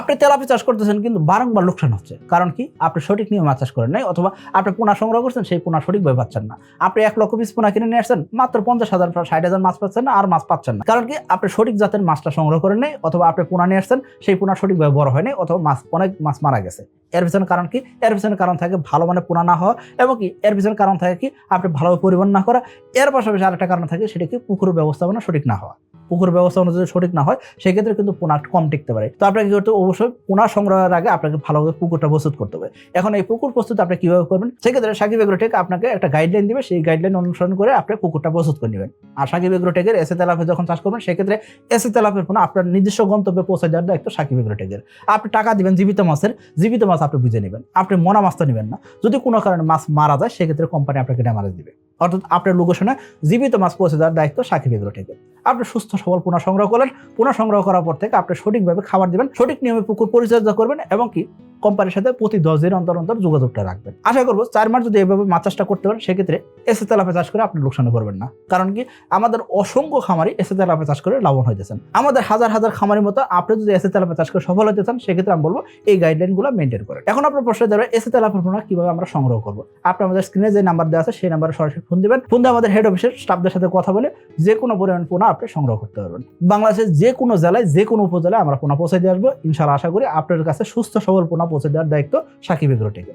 আপনি তেলাপি চাষ করতেছেন, কিন্তু বারংবার লোকসান হচ্ছে। কারণ কি? আপনি সঠিক নিয়মে মাছ চাষ করেন নাই, অথবা আপনি পোনা সংগ্রহ করছেন, সেই পোনা সঠিকভাবে পাচ্ছেন না। আপনি এক লক্ষ পিস পোনা কিনে নিয়ে আসছেন, মাত্র পঞ্চাশ হাজার ষাট হাজার মাছ পাচ্ছেন না, আর মাছ পাচ্ছেন না। কারণ কি? আপনি সঠিক জাতের মাছটা সংগ্রহ করেন নাই, অথবা আপনি পোনা নিয়ে আসছেন, সেই পোনা সঠিকভাবে বড় হয় নাই, অথবা মাছ অনেক মাছ মারা গেছে। এর পিছনে কারণ কি? এর পিছনে কারণ থাকে ভালো মানে পোনা না হওয়া এবং কি? এর পিছনে কারণ থাকে কি? আপনি ভালোভাবে পরিবহন না করা। এর পাশাপাশি আরেকটা কারণ থাকে সেটা কি? পুকুর ব্যবস্থাপনা সঠিক না হওয়া। পুকুর ব্যবস্থাপনা যদি সঠিক না হয়, সেক্ষেত্রে কিন্তু পোনা কম টিকতে পারে। তো আপনাকে কি করতে অবশ্যই পোনা সংগ্রহের আগে আপনাকে ভালোভাবে পুকুরটা প্রস্তুত করতে হবে। এখন এই পুকুর প্রস্তুত আপনি কীভাবে করবেন? সেক্ষেত্রে সাকিব এগ্রোটেক আপনাকে একটা গাইডলাইন দিবে। সেই গাইডলাইন অনুসরণ করে আপনি পুকুরটা প্রস্তুত করে নেবেন। আর সাকিব এগ্রোটেকের এসে তেলাপে যখন চাষ করবেন, সেক্ষেত্রে এসে তেলাপের পোনা আপনার নিজস্ব গন্তব্যে পৌঁছে দেওয়ার দায়িত্ব সাকিব এগ্রোটেকের আপনি টাকা দিবেন জীবিত মাছের। জীবিত মাছ আপনি বুঝে নেবেন। আপনি মরা মাছ তো নেবেন না। যদি কোনো কারণে মাছ মারা যায়, সেক্ষেত্রে কোম্পানি আপনাকে ড্যামারেজ দিবে। অর্থাৎ আপনার লোকেশনে জীবিত মাছ পৌঁছে দেওয়ার দায়িত্ব সাকিব থেকে। আপনি সুস্থ, সবল পোনা সংগ্রহ করলেন। পোনা সংগ্রহ করার পর থেকে আপনি সঠিকভাবে খাবার দিবেন, সঠিক নিয়মে পুকুর পরিচর্যা করবেন এবং কি কোম্পানির সাথে প্রতি দশ দিন অন্তর অন্তর যোগাযোগটা রাখবেন। আশা করব চার মাস যদি এভাবে মাছ চাষটা করতে পারেন, সেক্ষেত্রে এসে তেলাপে চাষ করে আপনি লোকসানে করবেন না। কারণ কি, আমাদের অসংখ্য খামারি এসে তেলাপে চাষ করে লাভবান হইতেছেন। আমাদের হাজার হাজার খামারের মতো আপনি যদি এসে তেলাপে চাষ করে সফল হতে চান, সেক্ষেত্রে আমি বলব এই গাইডলাইনগুলো মেনটেন করেন। এখন আপনার প্রশ্ন ধরে এসে তেলাপের পোনা কীভাবে আমরা সংগ্রহ করব? আপনি আমাদের স্ক্রিনে যে নাম্বার দেওয়া আছে, সেই নাম্বারে সরাসরি ফোন দিবেন। ফোন দিয়ে আমাদের হেড অফিসের স্টাফদের সাথে কথা বলে যে কোনো পরিমাণ পোনা আপনি সংগ্রহ করতে পারবেন। বাংলাদেশের যে কোনো জেলায়, যে কোনো উপজেলায় আমরা পোনা পৌঁছে দিয়ে আসব। ইনশাল্লাহ আশা করি আপনার কাছে সুস্থ সবল পোনা পৌঁছে দেওয়ার দায়িত্ব সাকিব এগ্রোটেকের